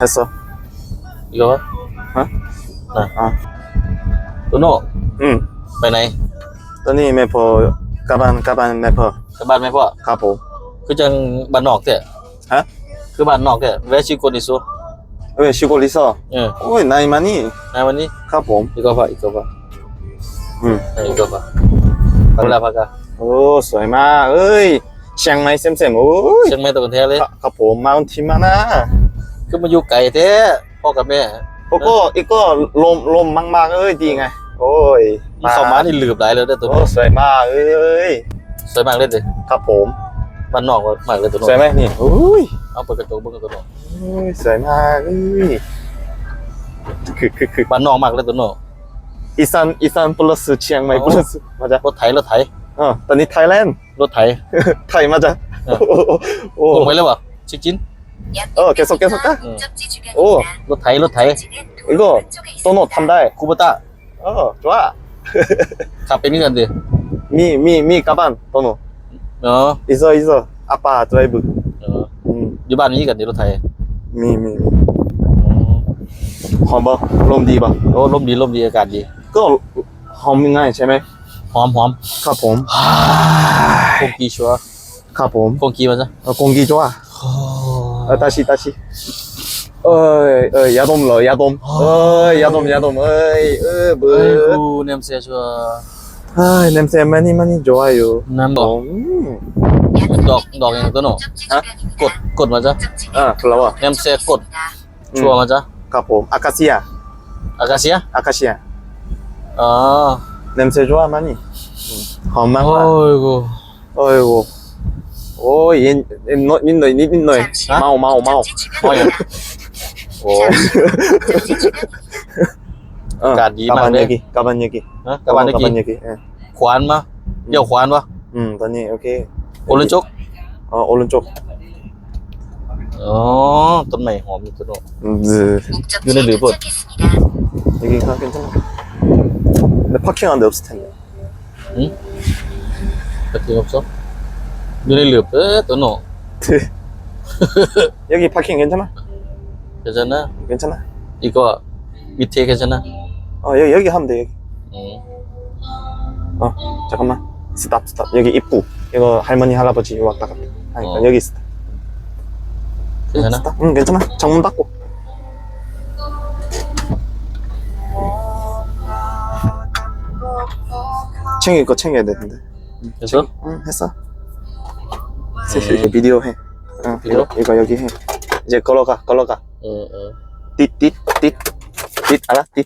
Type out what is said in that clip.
했어. 이거 봐. 어? 네. 아, โตโน่ 응. ไปไหน 떠니 매퍼 까반 까반 매퍼 กลับบ้านไหมพ่อ 가보. คือจังบ้านนอกแต่ ฮะ คือบ้านนอกแต่แวะชิโกนิซู 왜 시골 있어? เออ 오이 나이 많이 นะวันนี้ 가보. อีกก็พออีกก็พอ 응. เอออีกก็พอพักแล้วพักกัน 오, 쏘이마. 어이. 샹마이 쌤쌤. 오이. เชียงใหม่ตะวันแท้เลย 가, 가보. 마운틴 많아. คือมาอยู่ไกลแท้พ่อกับแม่พ่อก็อีกก็ลมลมมากๆเอ้ยจริงไงโอ้ยมาเข้ามานี่ลืบหลายเลยตัวนี้สวยมากเอ้ยสวยมากเลยดิครับผมบันนอกมากเลยตัวนี้สวยไหมนี่โอ้ยเอาเปิดกระจกเบิ้งตัวนี้ยสวยมากเอ้ยคือคือคือบันนอกมากเลยตัวนี้อีสานอีสานปลสเชียงใหม่ปลสมาจากรถไทยรถไทยอ่าตอนนี้ไทยแลนด์รถไทยไทยมาจากโอ้โหลงไปแล้ววะชิคจิน 어, 계속 계속 가. 응. 오, รถไถรถไถ 이거 또노 탐다. คูเปต้า 어, 좋아. ขับไปนี่กันดิ 미, 미, 미 가반 또노. เนาะ 있어, 있어. 아빠 드라이브. เออ 음, อยู่บ้านนี้กันดิรถไถ 미, 미. 허버, 롬디바. โอ้ลมดีลมดีอากาศดี 그거 허밍하이 제메. หอมหอม 가봄. คงกีชัวร์ 가봄. คงกีมาซะ 어, 공기 좋아. 어, 다시, 다시. 어이, 어이, 야돔러, 야돔. 어이, 야돔, 야돔. 어이, 어, เฮ้ย 뭐. กูเนมเซียชัวร์ 아이, 냄새 많이, 많이 좋아요. น้ำดอก 음. ดอกดอกอย่างตัวโน้กดกดมาจ้ะ 아, 플라워. เนมเซียกดชัวร์มาจ้ะ 가봄. 아카시아. อากาเซีย 아카시아. อ๋อ 냄새 좋아, 많이. 음. 험한 โอ้ 거. ยกู 어이구. 오, 얘, 너, 닌 너이, 닌 너이. 마오, 마오, 마오. ห้อยอย่าง 오. 어, 가디 가반 막내. 얘기, 가반 얘기. นะก Ôi, nhìn, nhìn rồi, nhìn rồi. Mau, mau, mau. Ôi. Ồ. Cả gì mà đây. Kabanyaki. Hả? Kabanyaki. Kabanyaki. Khoan mà. Giờ khoan mà. Ừ, tao nhỉ, ok. Ô lên chốc. Ờ, ô lên chốc. 어, 떴네. 어, 밑으로. 눈에 늘고. 여기 괜찮아. 근데 파킹하는데 없을 텐데. 응? 파킹 없어? 눈에 일 없어 또노 여기 파킹 괜찮아? 괜찮아? 괜찮아? 이거 밑에 괜찮아? 어 여기 여기 하면 돼 여기 어 잠깐만 스탑 스탑 여기 입구 이거 할머니 할아버지 왔다 갔다 하니까 어. 여기 스탑 괜찮아? 스탑? 응 괜찮아 정문 닫고 챙길 거 챙겨야 되는데 됐어? 응 했어 셋이 음. 비디오 해. 어, 비디오? 이거, 이거 여기 해. 이제 걸어가 걸어가. 응응. 띠띠띠 띠 알아? 띠.